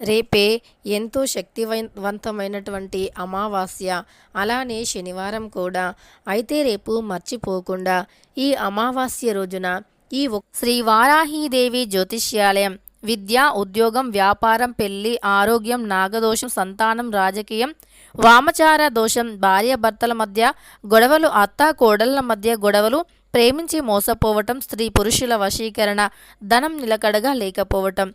రేపే ఎంతో శక్తివంతమైనటువంటి అమావాస్య. అలానే శనివారం కూడా. అయితే రేపు మర్చిపోకుండా ఈ అమావాస్య రోజున ఈ శ్రీ వారాహీదేవి జ్యోతిష్యాలయం విద్య ఉద్యోగం వ్యాపారం పెళ్ళి ఆరోగ్యం నాగదోషం సంతానం రాజకీయం వామచార దోషం భార్యాభర్తల మధ్య గొడవలు అత్త కోడళ్ళ మధ్య గొడవలు ప్రేమించి మోసపోవటం స్త్రీ పురుషుల వశీకరణ ధనం నిలకడగా లేకపోవటం.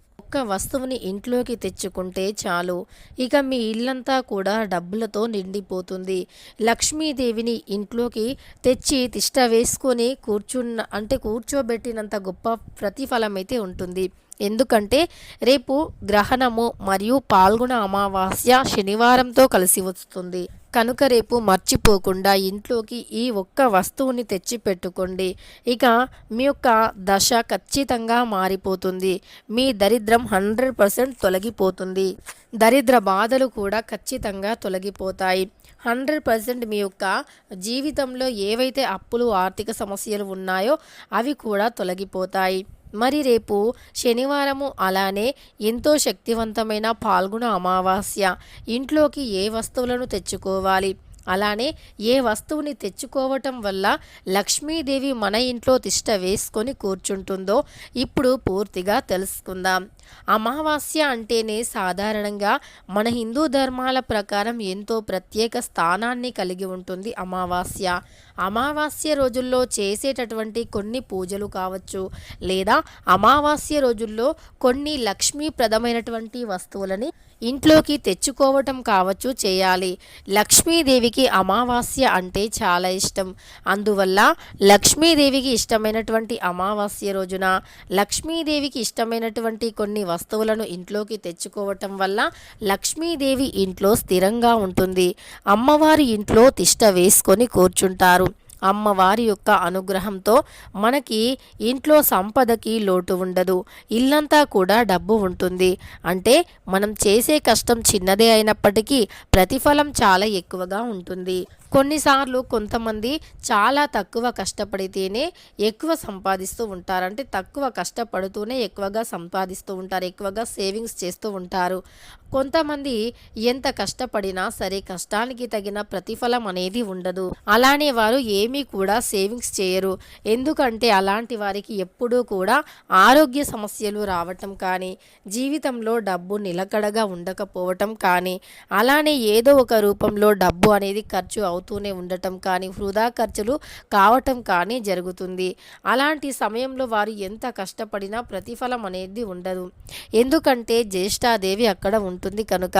ఒక్క వస్తువుని ఇంట్లోకి తెచ్చుకుంటే చాలు. ఇక మీ ఇల్లంతా కూడా డబ్బులతో నిండిపోతుంది. లక్ష్మీదేవిని ఇంట్లోకి తెచ్చి తిష్ట వేసుకొని కూర్చున్న అంటే కూర్చోబెట్టినంత గొప్ప ప్రతిఫలం అయితే ఉంటుంది. ఎందుకంటే రేపు గ్రహణము మరియు పాల్గొన అమావాస్య శనివారంతో కలిసి వస్తుంది. కనుక రేపు మర్చిపోకుండా ఇంట్లోకి ఈ ఒక్క వస్తువుని తెచ్చి పెట్టుకోండి ఇక మీ యొక్క దశ ఖచ్చితంగా మారిపోతుంది. మీ దరిద్రం హండ్రెడ్ పర్సెంట్ తొలగిపోతుంది. దరిద్ర బాధలు కూడా ఖచ్చితంగా తొలగిపోతాయి. హండ్రెడ్ పర్సెంట్ మీ యొక్క జీవితంలో ఏవైతే అప్పులు ఆర్థిక సమస్యలు ఉన్నాయో అవి కూడా తొలగిపోతాయి. మరి రేపు శనివారము అలానే ఎంతో శక్తివంతమైన పాల్గొన అమావాస్య. ఇంట్లోకి ఏ వస్తువులను తెచ్చుకోవాలి? అలానే ఏ వస్తువుని తెచ్చుకోవటం వల్ల లక్ష్మీదేవి మన ఇంట్లో తిష్ట వేసుకొని కూర్చుంటుందో ఇప్పుడు పూర్తిగా తెలుసుకుందాం. అమావాస్య అంటేనే సాధారణంగా మన హిందూ ధర్మాల ప్రకారం ఎంతో ప్రత్యేక స్థానాన్ని కలిగి ఉంటుంది అమావాస్య. అమావాస్య రోజుల్లో చేసేటటువంటి కొన్ని పూజలు కావచ్చు లేదా అమావాస్య రోజుల్లో కొన్ని లక్ష్మీప్రదమైనటువంటి వస్తువులని ఇంట్లోకి తెచ్చుకోవటం కావచ్చు చేయాలి. లక్ష్మీదేవికి అమావాస్య అంటే చాలా ఇష్టం. అందువల్ల లక్ష్మీదేవికి ఇష్టమైనటువంటి అమావాస్య రోజున లక్ష్మీదేవికి ఇష్టమైనటువంటి కొన్ని వస్తువులను ఇంట్లోకి తెచ్చుకోవటం వల్ల లక్ష్మీదేవి ఇంట్లో స్థిరంగా ఉంటుంది. అమ్మవారి ఇంట్లో తిష్ట వేసుకొని కూర్చుంటారు. అమ్మవారి యొక్క అనుగ్రహంతో మనకి ఇంట్లో సంపదకి లోటు ఉండదు ఇల్లంతా కూడా డబ్బు ఉంటుంది. అంటే మనం చేసే కష్టం చిన్నదే అయినప్పటికీ ప్రతిఫలం చాలా ఎక్కువగా ఉంటుంది. కొన్నిసార్లు కొంతమంది చాలా తక్కువ కష్టపడితేనే ఎక్కువ సంపాదిస్తూ ఉంటారు. అంటే తక్కువ కష్టపడుతూనే ఎక్కువగా సంపాదిస్తూ ఉంటారు ఎక్కువగా సేవింగ్స్ చేస్తూ ఉంటారు. కొంతమంది ఎంత కష్టపడినా సరే కష్టానికి తగిన ప్రతిఫలం అనేది ఉండదు. అలానే వారు ఏమీ కూడా సేవింగ్స్ చేయరు. ఎందుకంటే అలాంటి వారికి ఎప్పుడూ కూడా ఆరోగ్య సమస్యలు రావటం కానీ జీవితంలో డబ్బు నిలకడగా ఉండకపోవటం కానీ అలానే ఏదో ఒక రూపంలో డబ్బు అనేది ఖర్చు అవుతుంది అవుతూనే ఉండటం కానీ వృధా ఖర్చులు కావటం కానీ జరుగుతుంది. అలాంటి సమయంలో వారు ఎంత కష్టపడినా ప్రతిఫలం అనేది ఉండదు. ఎందుకంటే జ్యేష్ఠాదేవి అక్కడ ఉంటుంది కనుక.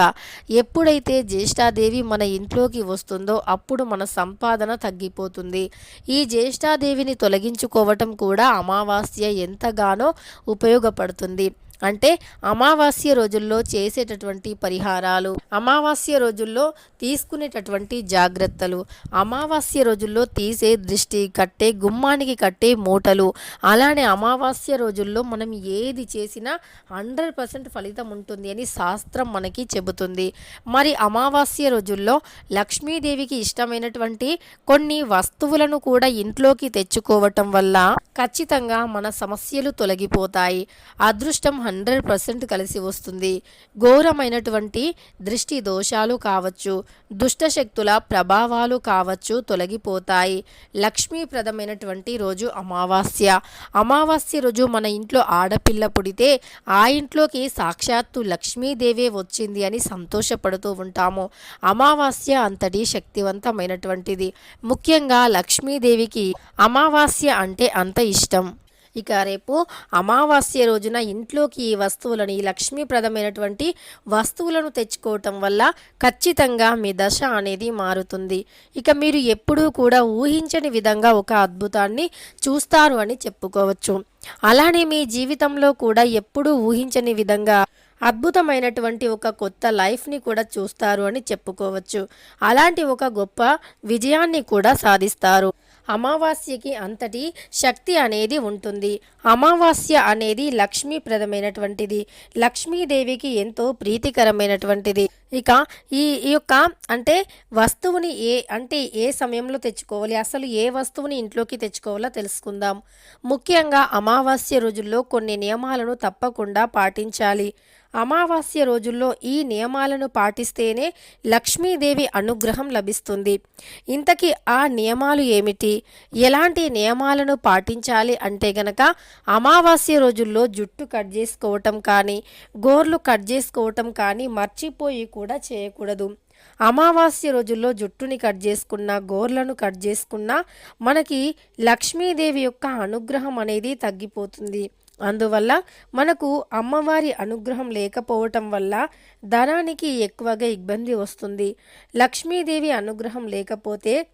ఎప్పుడైతే జ్యేష్ఠాదేవి మన ఇంట్లోకి వస్తుందో అప్పుడు మన సంపాదన తగ్గిపోతుంది. ఈ జ్యేష్ఠాదేవిని తొలగించుకోవటం కూడా అమావాస్య ఎంతగానో ఉపయోగపడుతుంది. అంటే అమావాస్య రోజుల్లో చేసేటటువంటి పరిహారాలు అమావాస్య రోజుల్లో తీసుకునేటటువంటి జాగ్రత్తలు అమావాస్య రోజుల్లో తీసే దృష్టి కట్టే గుమ్మానికి కట్టే మూటలు. అలానే అమావాస్య రోజుల్లో మనం ఏది చేసినా హండ్రెడ్ పర్సెంట్ ఫలితం ఉంటుంది అని శాస్త్రం మనకి చెబుతుంది. మరి అమావాస్య రోజుల్లో లక్ష్మీదేవికి ఇష్టమైనటువంటి కొన్ని వస్తువులను కూడా ఇంట్లోకి తెచ్చుకోవటం వల్ల ఖచ్చితంగా మన సమస్యలు తొలగిపోతాయి. అదృష్టం హండ్రెడ్ పర్సెంట్ కలిసి వస్తుంది. ఘోరమైనటువంటి దృష్టి దోషాలు కావచ్చు దుష్టశక్తుల ప్రభావాలు కావచ్చు తొలగిపోతాయి. లక్ష్మీప్రదమైనటువంటి రోజు అమావాస్య. అమావాస్య రోజు మన ఇంట్లో ఆడపిల్ల పుడితే ఆ ఇంట్లోకి సాక్షాత్తు లక్ష్మీదేవే వచ్చింది అని సంతోషపడుతూ ఉంటాము. అమావాస్య అంతటి శక్తివంతమైనటువంటిది. ముఖ్యంగా లక్ష్మీదేవికి అమావాస్య అంటే అంత ఇష్టం. ఇక రేపు అమావాస్య రోజున ఇంట్లోకి ఈ వస్తువులను ఈ లక్ష్మీప్రదమైనటువంటి వస్తువులను తెచ్చుకోవటం వల్ల ఖచ్చితంగా మీ దశ అనేది మారుతుంది. ఇక మీరు ఎప్పుడూ కూడా ఊహించని విధంగా ఒక అద్భుతాన్ని చూస్తారు అని చెప్పుకోవచ్చు. అలానే మీ జీవితంలో కూడా ఎప్పుడూ ఊహించని విధంగా అద్భుతమైనటువంటి ఒక కొత్త లైఫ్ని కూడా చూస్తారు అని చెప్పుకోవచ్చు. అలాంటి ఒక గొప్ప విజయాన్ని కూడా సాధిస్తారు. అమావాస్యకి అంతటి శక్తి అనేది ఉంటుంది. అమావాస్య అనేది లక్ష్మీప్రదమైనటువంటిది. లక్ష్మీదేవికి ఎంతో ప్రీతికరమైనటువంటిది. ఇక ఈ ఈ యొక్క అంటే వస్తువుని ఏ అంటే ఏ సమయంలో తెచ్చుకోవాలి అసలు ఏ వస్తువుని ఇంట్లోకి తెచ్చుకోవాలో తెలుసుకుందాం. ముఖ్యంగా అమావాస్య రోజుల్లో కొన్ని నియమాలను తప్పకుండా పాటించాలి. అమావాస్య రోజుల్లో ఈ నియమాలను పాటిస్తేనే లక్ష్మీదేవి అనుగ్రహం లభిస్తుంది. ఇంతకీ ఆ నియమాలు ఏమిటి? ఎలాంటి నియమాలను పాటించాలి అంటే గనక అమావాస్య రోజుల్లో జుట్టు కట్ చేసుకోవటం కానీ గోర్లు కట్ చేసుకోవటం కానీ మర్చిపోయి కూడా చేయకూడదు. అమావాస్య రోజుల్లో జుట్టుని కట్ చేసుకున్న గోర్లను కట్ చేసుకున్నా మనకి లక్ష్మీదేవి యొక్క అనుగ్రహం అనేది తగ్గిపోతుంది. అందువల్ల మనకు అమ్మవారి అనుగ్రహం లేకపోవటం వల్ల ధనానికి ఎక్కువగా ఇబ్బంది వస్తుంది. లక్ష్మీదేవి అనుగ్రహం లేకపోతే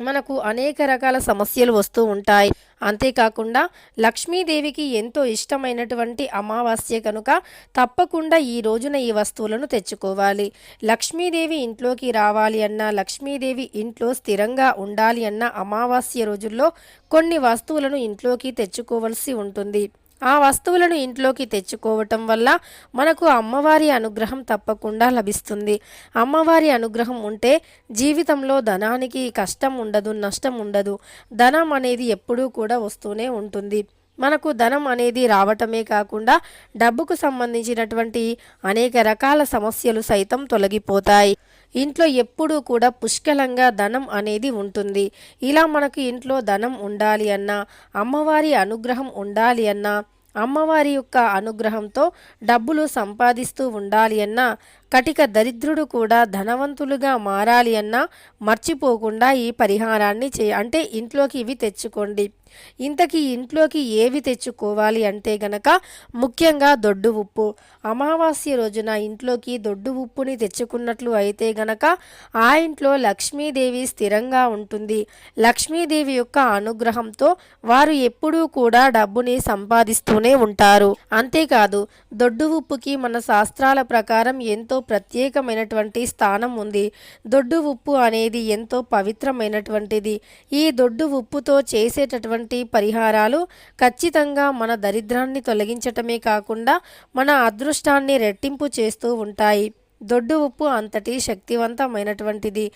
మనకు అనేక రకాల సమస్యలు వస్తూ ఉంటాయి. అంతేకాకుండా లక్ష్మీదేవికి ఎంతో ఇష్టమైనటువంటి అమావాస్య కనుక తప్పకుండా ఈ రోజున ఈ వస్తువులను తెచ్చుకోవాలి. లక్ష్మీదేవి ఇంట్లోకి రావాలి అన్నా లక్ష్మీదేవి ఇంట్లో స్థిరంగా ఉండాలి అన్న అమావాస్య రోజుల్లో కొన్ని వస్తువులను ఇంట్లోకి తెచ్చుకోవలసి ఉంటుంది. ఆ వస్తువులను ఇంట్లోకి తెచ్చుకోవటం వల్ల మనకు అమ్మవారి అనుగ్రహం తప్పకుండా లభిస్తుంది. అమ్మవారి అనుగ్రహం ఉంటే జీవితంలో ధనానికి కష్టం ఉండదు నష్టం ఉండదు. ధనం అనేది ఎప్పుడూ కూడా వస్తూనే ఉంటుంది. మనకు ధనం అనేది రావటమే కాకుండా డబ్బుకు సంబంధించినటువంటి అనేక రకాల సమస్యలు సైతం తొలగిపోతాయి. ఇంట్లో ఎప్పుడూ కూడా పుష్కలంగా ధనం అనేది ఉంటుంది. ఇలా మనకు ఇంట్లో ధనం ఉండాలి అన్నా అమ్మవారి అనుగ్రహం ఉండాలి అన్నా అమ్మవారి యొక్క అనుగ్రహంతో డబ్బులు సంపాదిస్తూ ఉండాలి అన్నా కటిక దరిద్రుడు కూడా ధనవంతులుగా మారాలి అన్నా మర్చిపోకుండా ఈ పరిహారాన్ని చే అంటే ఇంట్లోకి ఇవి తెచ్చుకోండి. ఇంతకీ ఇంట్లోకి ఏవి తెచ్చుకోవాలి అంటే గనక ముఖ్యంగా దొడ్డు ఉప్పు. అమావాస్య రోజున ఇంట్లోకి దొడ్డు ఉప్పుని తెచ్చుకున్నట్లు అయితే గనక ఆ ఇంట్లో లక్ష్మీదేవి స్థిరంగా ఉంటుంది. లక్ష్మీదేవి యొక్క అనుగ్రహంతో వారు ఎప్పుడూ కూడా డబ్బుని సంపాదిస్తూనే ఉంటారు. అంతేకాదు దొడ్డు ఉప్పుకి మన శాస్త్రాల ప్రకారం ఎంతో ప్రత్యేకమైనటువంటి స్థానం ఉంది. దొడ్డు ఉప్పు అనేది ఎంతో పవిత్రమైనటువంటిది. ఈ దొడ్డు ఉప్పుతో చేసేటటువంటి పరిహారాలు ఖచ్చితంగా మన దరిద్రాన్ని తొలగించటమే కాకుండా మన అదృష్టాన్ని రెట్టింపు చేస్తూ ఉంటాయి. దొడ్డు ఉప్పు అంతటి శక్తివంతమైనటువంటిది.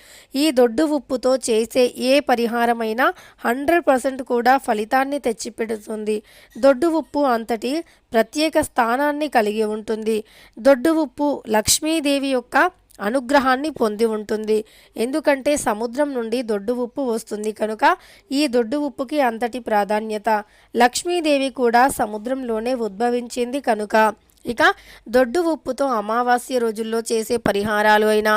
ఈ దొడ్డు ఉప్పుతో చేసే ఏ పరిహారమైనా హండ్రెడ్ పర్సెంట్ కూడా ఫలితాన్ని తెచ్చిపెడుతుంది. దొడ్డు ఉప్పు అంతటి ప్రత్యేక స్థానాన్ని కలిగి ఉంటుంది. దొడ్డు ఉప్పు లక్ష్మీదేవి యొక్క అనుగ్రహాన్ని పొంది ఉంటుంది. ఎందుకంటే సముద్రం నుండి దొడ్డు ఉప్పు వస్తుంది కనుక ఈ దొడ్డు ఉప్పుకి అంతటి ప్రాధాన్యత. లక్ష్మీదేవి కూడా సముద్రంలోనే ఉద్భవించింది కనుక ఇక దొడ్డు ఉప్పుతో అమావాస్య రోజుల్లో చేసే పరిహారాలు అయినా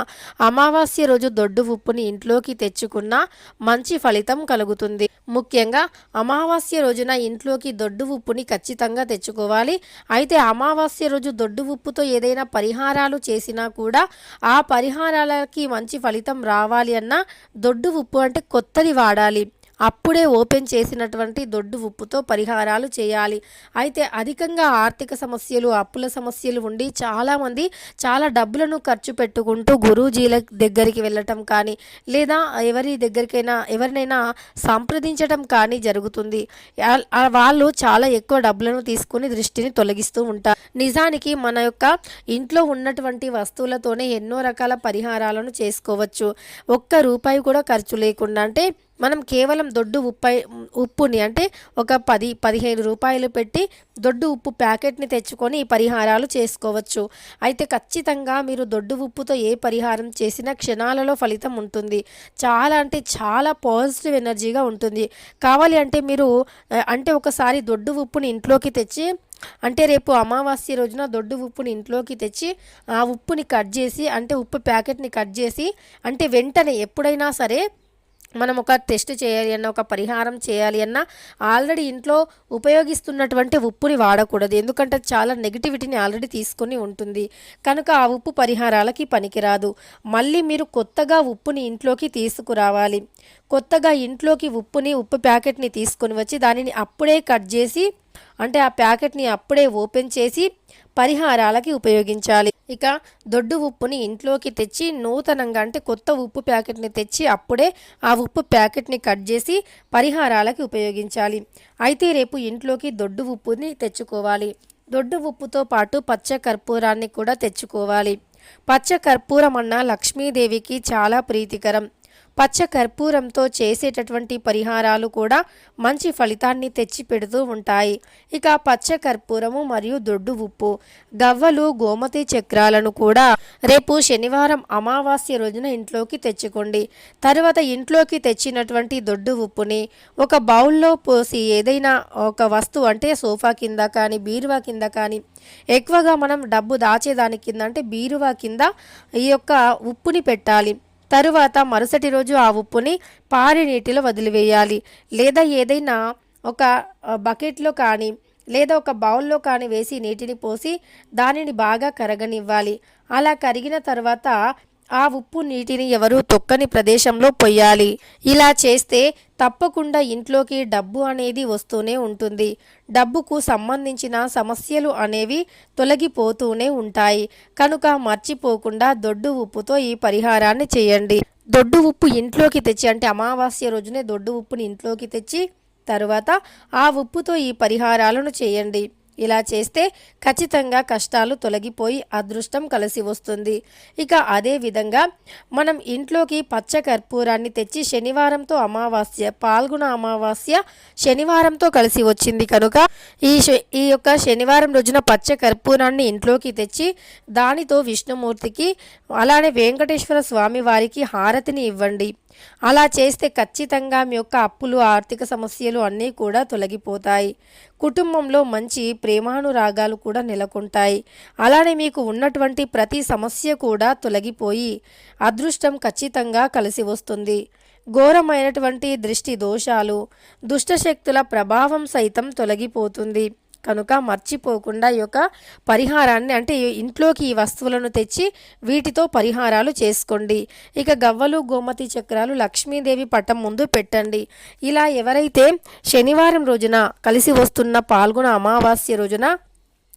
అమావాస్య రోజు దొడ్డు ఉప్పుని ఇంట్లోకి తెచ్చుకున్న మంచి ఫలితం కలుగుతుంది. ముఖ్యంగా అమావాస్య రోజున ఇంట్లోకి దొడ్డు ఉప్పుని ఖచ్చితంగా తెచ్చుకోవాలి. అయితే అమావాస్య రోజు దొడ్డు ఉప్పుతో ఏదైనా పరిహారాలు చేసినా కూడా ఆ పరిహారాలకి మంచి ఫలితం రావాలి అన్నా దొడ్డు ఉప్పు అంటే కొత్తది వాడాలి. అప్పుడే ఓపెన్ చేసినటువంటి దొడ్డు ఉప్పుతో పరిహారాలు చేయాలి. అయితే అధికంగా ఆర్థిక సమస్యలు అప్పుల సమస్యలు ఉండి చాలామంది చాలా డబ్బులను ఖర్చు పెట్టుకుంటూ గురూజీల దగ్గరికి వెళ్ళటం కానీ లేదా ఎవరి దగ్గరికైనా ఎవరినైనా సంప్రదించడం కానీ జరుగుతుంది. వాళ్ళు చాలా ఎక్కువ డబ్బులను తీసుకుని దృష్టిని తొలగిస్తూ ఉంటారు. నిజానికి మన యొక్క ఇంట్లో ఉన్నటువంటి వస్తువులతోనే ఎన్నో రకాల పరిహారాలను చేసుకోవచ్చు. ఒక్క రూపాయి కూడా ఖర్చు లేకుండా అంటే మనం కేవలం దొడ్డు ఉప్పై ఉప్పుని అంటే ఒక పది పదిహేను రూపాయలు పెట్టి దొడ్డు ఉప్పు ప్యాకెట్ని తెచ్చుకొని ఈ పరిహారాలు చేసుకోవచ్చు. అయితే ఖచ్చితంగా మీరు దొడ్డు ఉప్పుతో ఏ పరిహారం చేసినా క్షణాలలో ఫలితం ఉంటుంది. చాలా అంటే చాలా పాజిటివ్ ఎనర్జీగా ఉంటుంది. కావాలి అంటే మీరు అంటే ఒకసారి దొడ్డు ఉప్పుని ఇంట్లోకి తెచ్చి అంటే రేపు అమావాస్య రోజున దొడ్డు ఉప్పుని ఇంట్లోకి తెచ్చి ఆ ఉప్పుని కట్ చేసి అంటే ఉప్పు ప్యాకెట్ని కట్ చేసి అంటే వెంటనే ఎప్పుడైనా సరే మనం ఒక టెస్ట్ చేయాలి అన్న ఒక పరిహారం చేయాలి అన్న ఆల్రెడీ ఇంట్లో ఉపయోగిస్తున్నటువంటి ఉప్పుని వాడకూడదు. ఎందుకంటే చాలా నెగిటివిటీని ఆల్రెడీ తీసుకొని ఉంటుంది. కనుక ఆ ఉప్పు పరిహారాలకి పనికిరాదు. మళ్ళీ మీరు కొత్తగా ఉప్పుని ఇంట్లోకి తీసుకురావాలి. కొత్తగా ఇంట్లోకి ఉప్పుని ఉప్పు ప్యాకెట్ని తీసుకొని వచ్చి దానిని అప్పుడే కట్ చేసి అంటే ఆ ప్యాకెట్ని అప్పుడే ఓపెన్ చేసి పరిహారాలకి ఉపయోగించాలి. ఇక దొడ్డు ఉప్పుని ఇంట్లోకి తెచ్చి నూతనంగా అంటే కొత్త ఉప్పు ప్యాకెట్ని తెచ్చి అప్పుడే ఆ ఉప్పు ప్యాకెట్ని కట్ చేసి పరిహారాలకి ఉపయోగించాలి. అయితే రేపు ఇంట్లోకి దొడ్డు ఉప్పుని తెచ్చుకోవాలి. దొడ్డు ఉప్పుతో పాటు పచ్చ కర్పూరాన్ని కూడా తెచ్చుకోవాలి. పచ్చ కర్పూరం అన్న లక్ష్మీదేవికి చాలా ప్రీతికరం. పచ్చ కర్పూరంతో చేసేటటువంటి పరిహారాలు కూడా మంచి ఫలితాన్ని తెచ్చి పెడుతూ ఉంటాయి. ఇక పచ్చ కర్పూరము మరియు దొడ్డు ఉప్పు గవ్వలు గోమతి చక్రాలను కూడా రేపు శనివారం అమావాస్య రోజున ఇంట్లోకి తెచ్చుకోండి. తర్వాత ఇంట్లోకి తెచ్చినటువంటి దొడ్డు ఉప్పుని ఒక బౌల్లో పోసి ఏదైనా ఒక వస్తువు అంటే సోఫా కింద కానీ బీరువా కింద కానీ ఎక్కువగా మనం డబ్బు దాచేదాని కింద అంటే బీరువా కింద ఈ యొక్క ఉప్పుని పెట్టాలి. తరువాత మరుసటి రోజు ఆ ఉప్పుని పారి నీటిలో వదిలివేయాలి. లేదా ఏదైనా ఒక బకెట్లో కానీ లేదా ఒక బౌల్లో కానీ వేసి నీటిని పోసి దానిని బాగా కరగనివ్వాలి. అలా కరిగిన తర్వాత ఆ ఉప్పు నీటిని ఎవరు తొక్కని ప్రదేశంలో పొయ్యాలి. ఇలా చేస్తే తప్పకుండా ఇంట్లోకి డబ్బు అనేది వస్తూనే ఉంటుంది. డబ్బుకు సంబంధించిన సమస్యలు అనేవి తొలగిపోతూనే ఉంటాయి. కనుక మర్చిపోకుండా దొడ్డు ఉప్పుతో ఈ పరిహారాన్ని చేయండి. దొడ్డు ఉప్పు ఇంట్లోకి తెచ్చి అంటే అమావాస్య రోజునే దొడ్డు ఉప్పుని ఇంట్లోకి తెచ్చి తరువాత ఆ ఉప్పుతో ఈ పరిహారాలను చేయండి. ఇలా చేస్తే ఖచ్చితంగా కష్టాలు తొలగిపోయి అదృష్టం కలిసి వస్తుంది. ఇక అదే విధంగా మనం ఇంట్లోకి పచ్చ కర్పూరాన్ని తెచ్చి శనివారంతో అమావాస్య పాల్గొన అమావాస్య శనివారంతో కలిసి వచ్చింది కనుక ఈ శ- ఈ యొక్క శనివారం రోజున పచ్చ కర్పూరాన్ని ఇంట్లోకి తెచ్చి దానితో విష్ణుమూర్తికి అలానే వెంకటేశ్వర స్వామి వారికి హారతిని ఇవ్వండి. అలా చేస్తే ఖచ్చితంగా మీ యొక్క అప్పులు ఆర్థిక సమస్యలు అన్నీ కూడా తొలగిపోతాయి. కుటుంబంలో మంచి ప్రేమానురాగాలు కూడా నెలకొంటాయి. అలానే మీకు ఉన్నటువంటి ప్రతి సమస్య కూడా తొలగిపోయి అదృష్టం ఖచ్చితంగా కలిసి వస్తుంది. ఘోరమైనటువంటి దృష్టి దోషాలు దుష్టశక్తుల ప్రభావం సైతం తొలగిపోతుంది. కనుక మర్చిపోకుండా ఈ యొక్క పరిహారాన్ని అంటే ఇంట్లోకి ఈ వస్తువులను తెచ్చి వీటితో పరిహారాలు చేసుకోండి. ఇక గవ్వలు గోమతి చక్రాలు లక్ష్మీదేవి పటం ముందు పెట్టండి. ఇలా ఎవరైతే శనివారం రోజున కలిసి వస్తున్న పాల్గొన అమావాస్య రోజున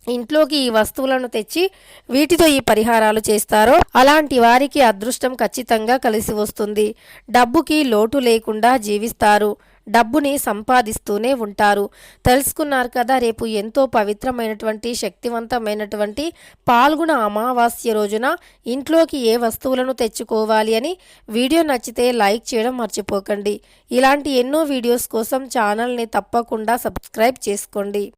ఇంట్లోకి ఈ వస్తువులను తెచ్చి వీటితో ఈ పరిహారాలు చేస్తారో అలాంటి వారికి అదృష్టం ఖచ్చితంగా కలిసి వస్తుంది. డబ్బుకి లోటు లేకుండా జీవిస్తారు. డబ్బుని సంపాదిస్తూనే ఉంటారు. తెలుసుకున్నారు కదా రేపు ఎంతో పవిత్రమైనటువంటి శక్తివంతమైనటువంటి పాల్గొన అమావాస్య రోజున ఇంట్లోకి ఏ వస్తువులను తెచ్చుకోవాలి అని వీడియో నచ్చితే లైక్ చేయడం మర్చిపోకండి. ఇలాంటి ఎన్నో వీడియోస్ కోసం ఛానల్ని తప్పకుండా సబ్స్క్రైబ్ చేసుకోండి.